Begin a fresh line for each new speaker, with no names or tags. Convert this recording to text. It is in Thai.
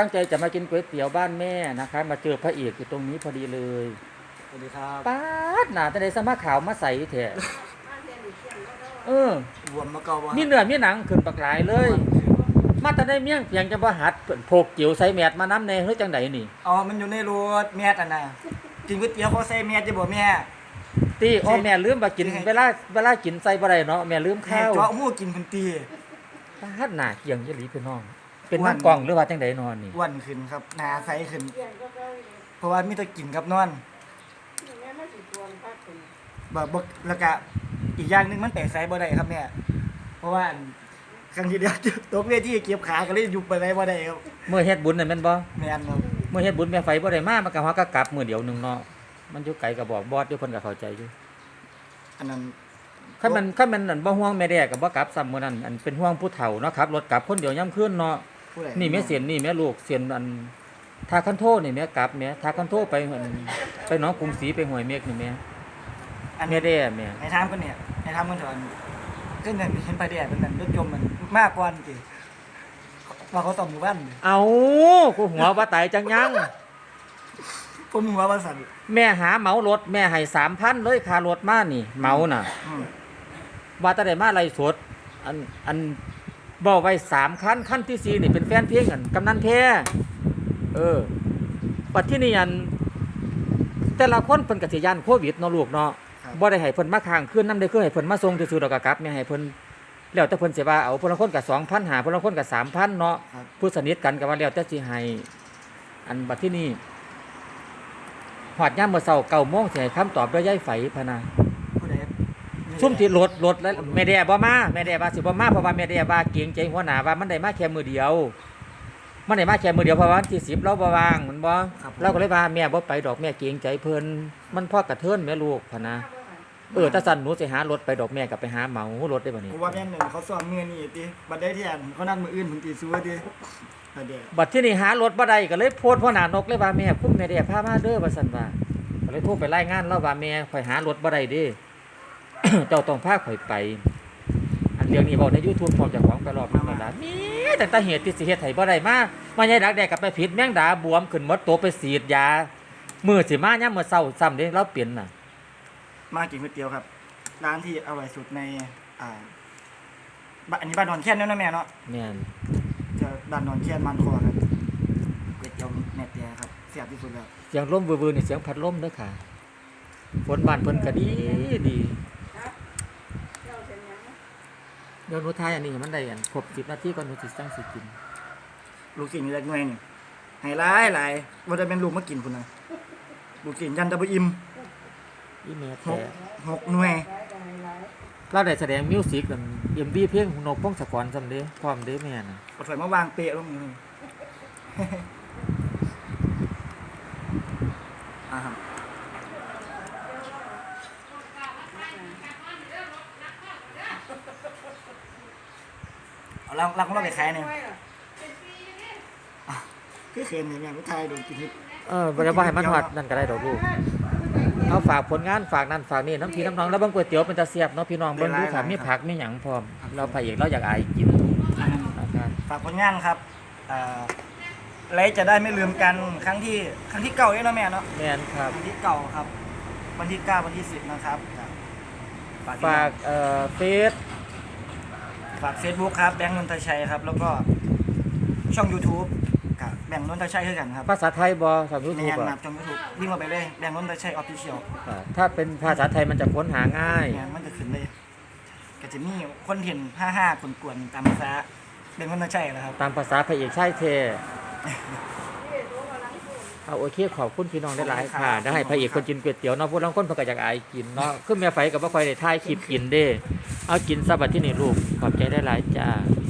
ตั้งใจจะมากินก๋วยเตี๋ยวบ้านแม่นะคะ มาเจอพระเอกอยู่ตรงนี้พอดีเลย
สวัสดีครับ
ป๊าดหนาแต่ในสมาขาวมาใส่แท้เออ
รวมมาเก่าบ่
มีเนื้อมีหนังขึ้นปากหลายเลย มาแต่ได้เมี่ยงเพียงจะบ่หัดโผกจิ๋วใส่แมสมาน้ำในเฮ้ยจังไดนี่
อ๋อมันอยู่ในรถแม่อันน่ะกินก๋วยเตี๋ยวเขาใส่แม่จะบ่แม่
ตีอ๋อแม่ลืมว่ากิน
ใช่
เวลาเวลากินใส่บ่ได้เนาะแม่ลืม
แม่
ข้าว
เจาะหูกินคนตี
ป๊าดหนาเกี่ยงยี่หลีพี่น้อง เป็น
อ้วน
น้ำกล่องหรือว่าจังไดนอนนี่
อ้วนขึ้นครับหนาใสขึ้น เพราะว่ามีแต่กินกับนอนแบบบ่แล้วก็อีกอย่างหนึงมันแตกไซบ่ได้ครับแม่เพราะว่าอันครั้งที่เดียวตกเวทีเก็บขาก็เลยยุบไปไหนบ่ได้ครับ
เมื่อเฮ็ดบุญนั่นแม่นบ่
แม่นครับ
เมื่อเฮ็ดบุญแม่ไฟบ่ได้มามันก็ฮอดก็กลับมื้อเดียวหนึงเนาะมันอยู่ไกลก็บอกบอสอยู่เพิ่นก็เข้าใจอยู่
อันนั้น
คันมันคันมันนั่นบ่ห่วงแม่แดกก็บ่กลับซ้ำมื้อนั้นอันเป็นห่วงผู้เฒ่าเนาะขับรถกลับคนเดียวย่ํคืนเนาะ
ผู้ใด
นี่แม่เสียนนี่แม่ลูกเสียนอันทาคันโทนี่แม่กลับแม่ทาคันโทไปอั่นไปหนองกรุงศรีไปห้วยเมฆนี่แม่
อัน
แม่แด้แม่
ในทามกันเนี่ยในทามกันเถอะขึ้นเงินเห็นไปแดดเป็นนั่นรถจมมันมากกว่านี่สิว่าเขาส่งหมู่บ้านนี่
เอากูหัวว่าตายจังยัง
ผมหัวว่าสั่น
แม่หาเหมารถแม่ให้3,000เลยค่ารถมานี่เหมาน่ะ
อืม
ว่าแต่ได้มาไล่สด อันอัน บอกไว้สามขั้นขั้นที่สี่นี่เป็นแฟนเพลงกันกำนันแท้เออปัจที่นี่อันแต่ละคนเพิ่นกสิยานโควิดเนาะลูกเนาะ
ครับ
บ่ได้ให้เพิ่นมาค้างคืนนำได้คือให้เพิ่นมาส่งซื่อๆดอกกะกลับแม่ให้เพิ่นแล้วแต่เพิ่นสิว่าเอาเพิ่นละคนก็2,000หาเพิ่นละคนก็3,000เนาะ
ครับ
ผู้สนิทกันก็ว่าแล้วแต่สิให้อันบัดที่นี่ฮอดยามมื้อเช้า9:00นสิให้คำตอบด้วยยายไฝพะนะ
ผู้ใด
ซุ่มที่รถรถแล้วแม่แด่บ่มาแม่แด่ว่าสิบ่มาเพราะว่าแม่แด่ว่าเกรงใจหัวหน้าว่ามันได้มาแค่มือเดียว มันได้มาแค่มือเดียวเพราะว่าวันที่10เราบ่ว่างมันบ่เราก็เลยว่าแม่บ่ไปดอกแม่เกรงใจเพิ่นมันพ่อกระเทินแม่ลูกพะนะเออถ้าสั่นหนูสิหารถไปดอกแม่ก็ไปหาเหมารถได้บ่นี่
กูว่าแม่นหนึ่งเขาสอนมือนี่ติบัดได้ที่อันเขานัดมืออื่นผมตีซัวติบัดเดด
บัดที่นี่หารถบ่ได้ก็เลยโพสต์หัวหน้านกเลยว่าแม่คุ้มแม่แด่พามาเด้อว่าซั่นว่าก็เลยโทรไปรายงานเราว่าแม่ข่อยหารถบ่ได้เด้ เจ้าต้องพาข่อยไป อันเรื่องนี้บอกใน YouTube พร้อมเจากของไปรอบนึงแล้วล่ะมีแต่ตาเหตุที่สิเฮ็ดให้บ่ได้มามาใหญ่ดักแดกกลับไปผิดแมงดาบวมขึ้นหมดตัวไปฉีดยามื้อสิมายามมื้อเช้าซ้ำเด้เราเปลี่ยนน่ะ
มากินก๋วยเตี๋ยวครับ ร้านที่อร่อยสุดในอ่าบ้านอันนี้บ้านนอนแค่นเนาะแม่เนาะ
แม่น
จะบ้านนอนแค่นมันคอครับก๋วยเตี๋ยวแม่เตี๋ยครับเสียบที่สุดแล้ว
เสียงลมวือๆนี่เสียงพัดลมเด้อค่ะฝนบ้านเพิ่นก็ดีดี เดี๋ยวหนูทายอันนี้ให้มันได้อันครบ10นาทีก่อนหนูสิจังสิกิน
ลูกศิษย์นี่เล็กน้อยนี่ให้หลายหลายว่าจะเป็นลูกมากินพุ่นนะลูกศิษย์ยันตะบอิ่ม
อีเมล
ห
แท้
กหกหน่วย
เราได้แสดงมิวสิกกัน MV เพลงนกพงศกรซ้ำเด้พร้อมเด้แม่น่ะ
เอาถอยมาวางเปะลงนี่ อ่าครับเอา ลังลังของเราไปขายเนี่ยคือเค็มอย่างเงี้ยผู้ชายโดนกินนิด
เออบ่ได้ว่าให้มันฮอดนั่นก็ได้ดอกลูกเอาฝากผลงานฝากนั่นฝากนี่น้ำพี่น้ำน้องแล้วเบิ่งก๋วยเตี๋ยวเป็นตาเสียบเนาะพี่น้องเบิ่งดูค่ะมีผักมีหยังพร้อมเราพระเอกเราอยากอายกินนะครับ
ฝากผลงานครับอ่าไรจะได้ไม่ลืมกันครั้งที่ครั้งที่เก่าเนี่ยเนาะแม่เนาะ
แม่นครับ
วันที่เก่าครับ วันที่เก้าวันที่สิบนะครับฝาก
ฝากเอ่อเฟซ
ฝากเฟซบุ๊กครับแบงค์นนทชัยครับ แล้วก็ช่อง YouTube กับแบงค์นนทชัยคือกันครับ
ภาษาไทยบ่สำยู
ใน
ทูบ
งาน
อะ
นับช่อง YouTube วิ่งมาไปเลยแบงค์นนทชัยออฟฟิเชียล
อ่าถ้าเป็นภาษาไทยมันจะค้นหาง่าย
งานมันจะขึ้นเลยก็จะมีคนเห็นห้าห้ากวนๆตามภาษาแบงค์นนทชัยนะครับ
ตามภาษาพระเอกใช่เท เอาโอเคขอบคุณพี่น้องได้หลายค่ะ ได้ให้พระเอกคนกินก๋วยเตี๋ยวเนาะพวกเราคนเพิ่นก็อยากอายกินเนาะคือแม่ไฟก็บ่ค่อยได้ถ่ายคลิปกินเด้ เอากินซะบัดที่นี่ลูกขอบใจได้หลายจ้า
ค